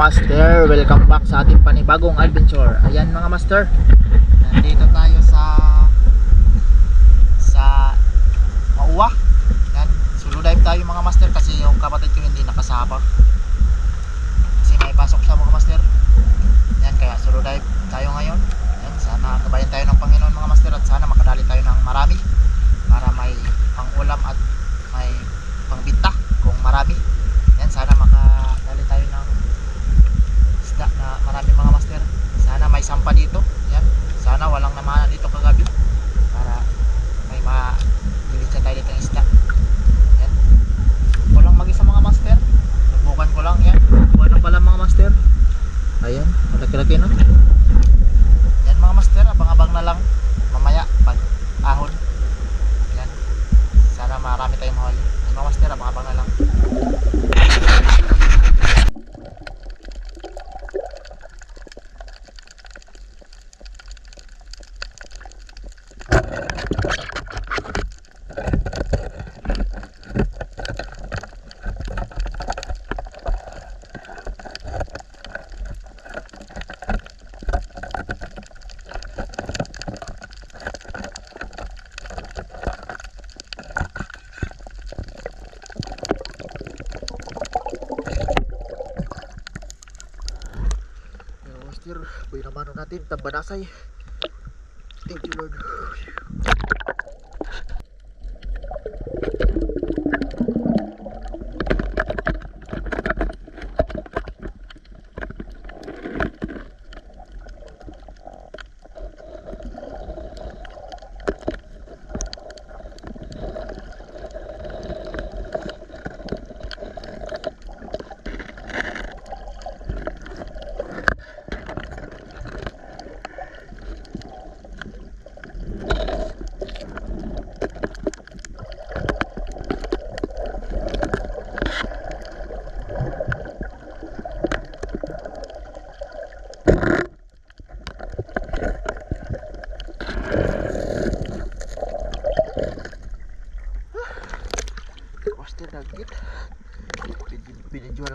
Master, welcome back sa ating panibagong adventure. Ayan mga master, nandito tayo sa sa Mauwa. Yan, solo dive tayo mga master kasi yung kapatid ko hindi nakasama. Kasi may pasok siya mga master. Yan kaya solo dive tayo ngayon. Yan, sana gabayan tayo ng Panginoon mga master at sana makadali tayo ng marami para may pangulam at may pangbita kung marami. Yan, sana makadali tayo ng isda na marami mga master. Sana may sampa dito. Yan. Sana walang namana dito kagabi para may ma-dilit tayo dito ng isda. Yan. Ko lang mag-isa mga master. Subukan ko lang yan. Buwan na pala mga master. Ayan, malaki-laki na. Yan mga master, abang-abang na lang mamaya pag ahon. Yan. Sana marami tayong mahuli. Yan mga master, abang-abang na lang. Pero master, buhay naman natin, tambanasay. Thank you Lord.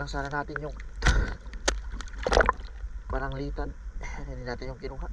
Lang sana natin yung pananglitan. Hindi natin yung kinuha.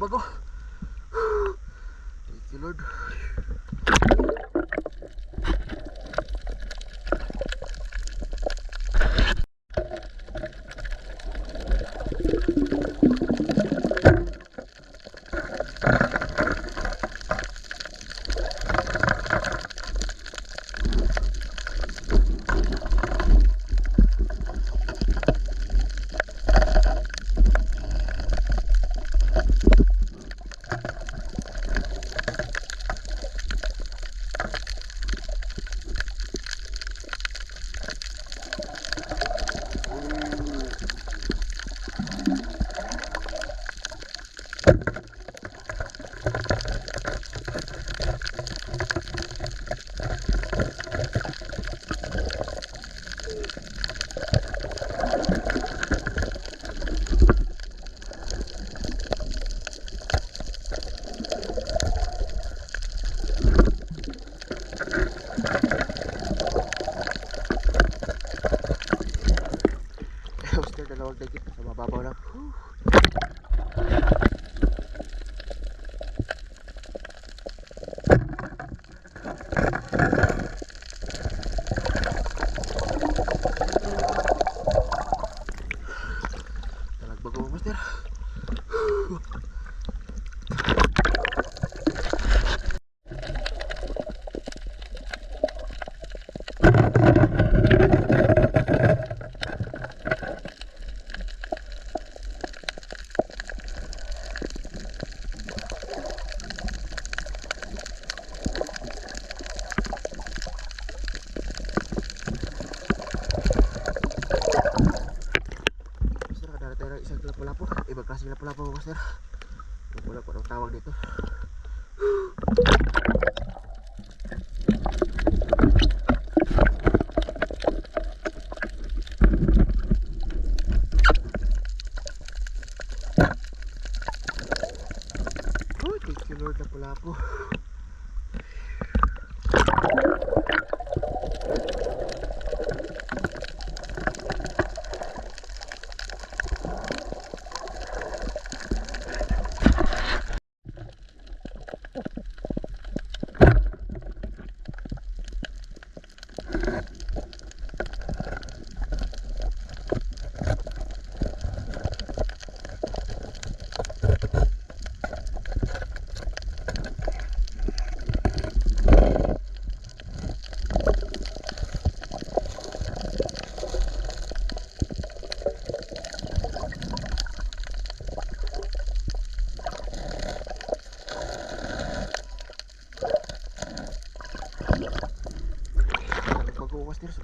Master, Bukas nila pala po, bukas nila. Wala po ng tawag dito.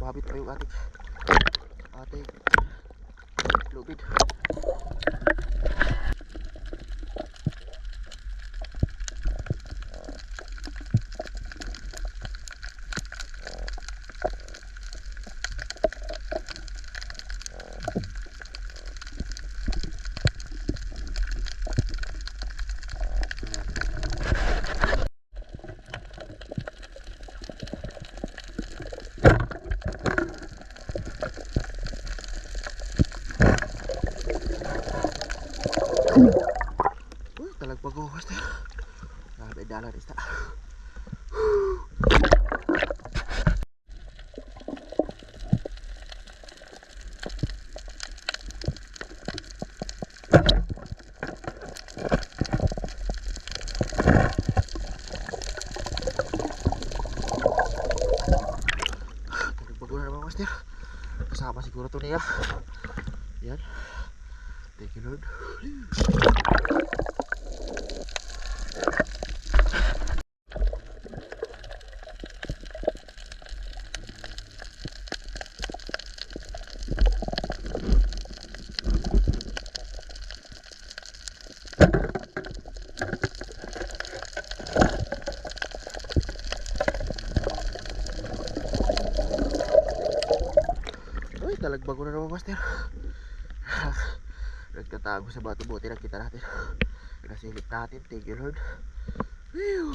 Sumabit pa yung ating ating lubid. Uy, talagang pagkukas nila. Grabe, dalan isda. Talagang bago na naman, Master. Siguro to niya. Yan. Thank you, Lord. Talagbago na naman, Master. Nagtatago sa bato buti nakita natin. Nasilip natin. Thank you, Lord. Whew.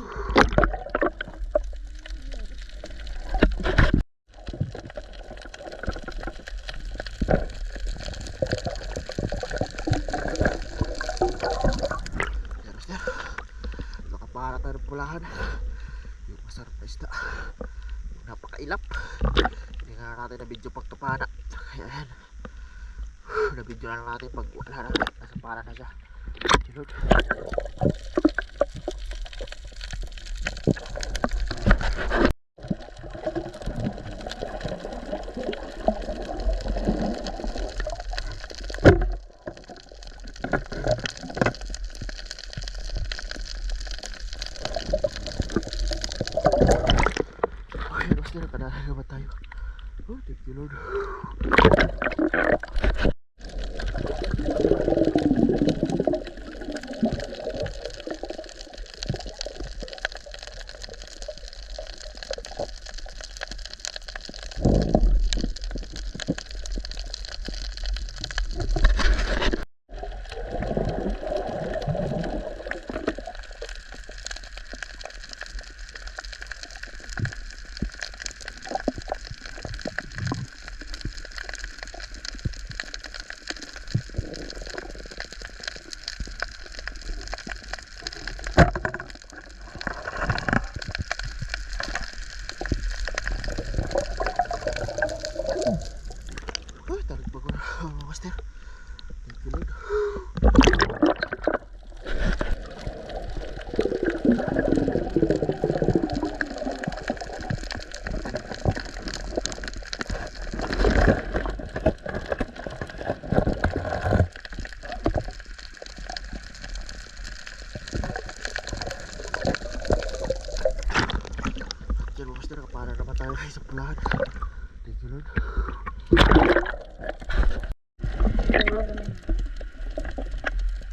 Nakapara tayo pulahan. Yung masarap na isda. Napakailap. Hindi nga natin na video pagkapana. Yan. Video na lang natin pag wala na. Nasa para na siya. Oh, thank you Lord.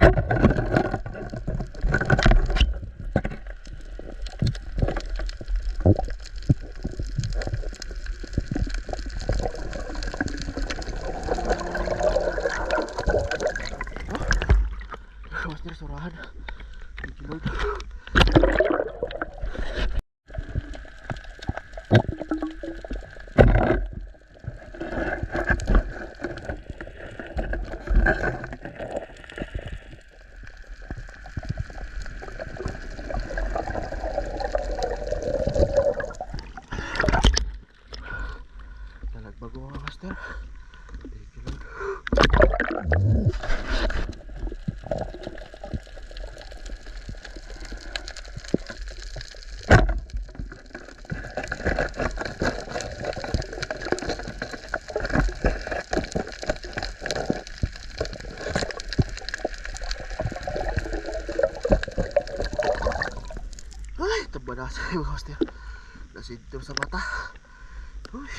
you Ay, tamba na sa mga master. Nasintom sa mata. Uy.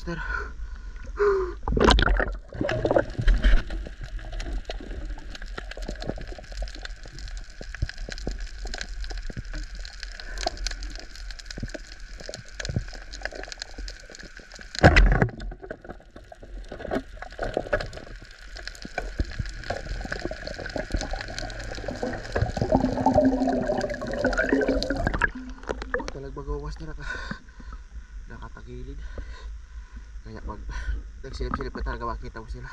Master. Talagbago, master. Naka, nakatagilid. Kaya pag nagsilip-silip ka talaga makita mo sila.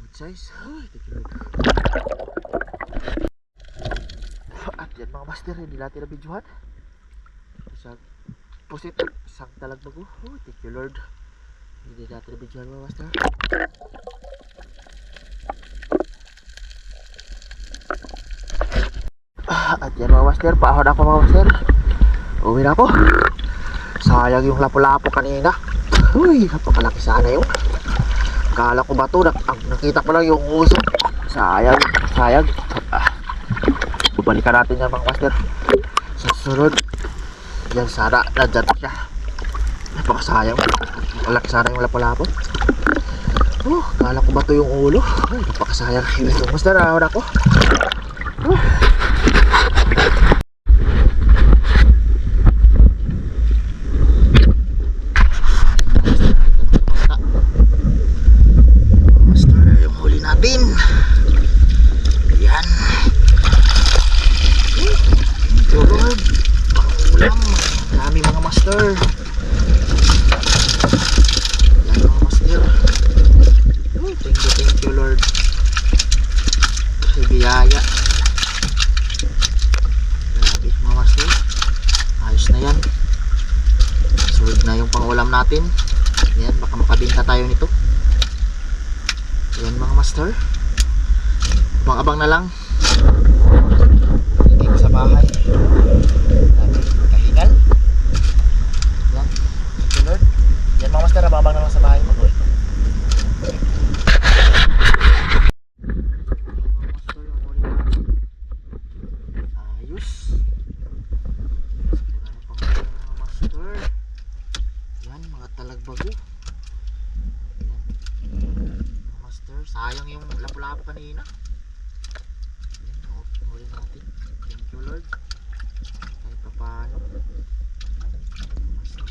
Good size. Ay, Lord. At yan mga master, hindi natin na videohan. Isang pusit, isang talagbago. Oh, thank you Lord. Hindi natin na videohan mga master. Ah, At yan mga master, paahon ako mga master. Uwi na ako. Sayang yung lapo-lapo kanina. Uy, napakalaki sana yun. Kala ko ba ito, ang nakita ko lang yung uso. Sayang, sayang. Ah, bubalikan natin yan mga master. Sa yan sana, nandyan siya. Napakasayang. Malaki sana yung lapo-lapo. Oh, kala ko ba ito yung ulo? Ay, napakasayang. Ito, master, ahon ako. Oh. Master, yung huli natin. Yan. Tulog. Pangulam. Dami mga master. Yan mga master. Oh, Thank you, thank you Lord. Sa biyaya. Grabe mga master. Ayos na yan. Solid na yung pangulam natin. Yan, baka makabinta tayo nito. Yan mga master. Abang-abang na lang. Ko sa bahay. Kahingal. Yan. Thank you. Yan mga master, abang-abang na lang sa bahay mo. Yan, mga master, yung huli natin. Ayos. Wala na pang huli, mga master. Yan, mga talagbago. Yan. Master, sayang yung lapu-lapu kanina. Yan, huli natin. Thank you Lord. Kahit pa paano. Master,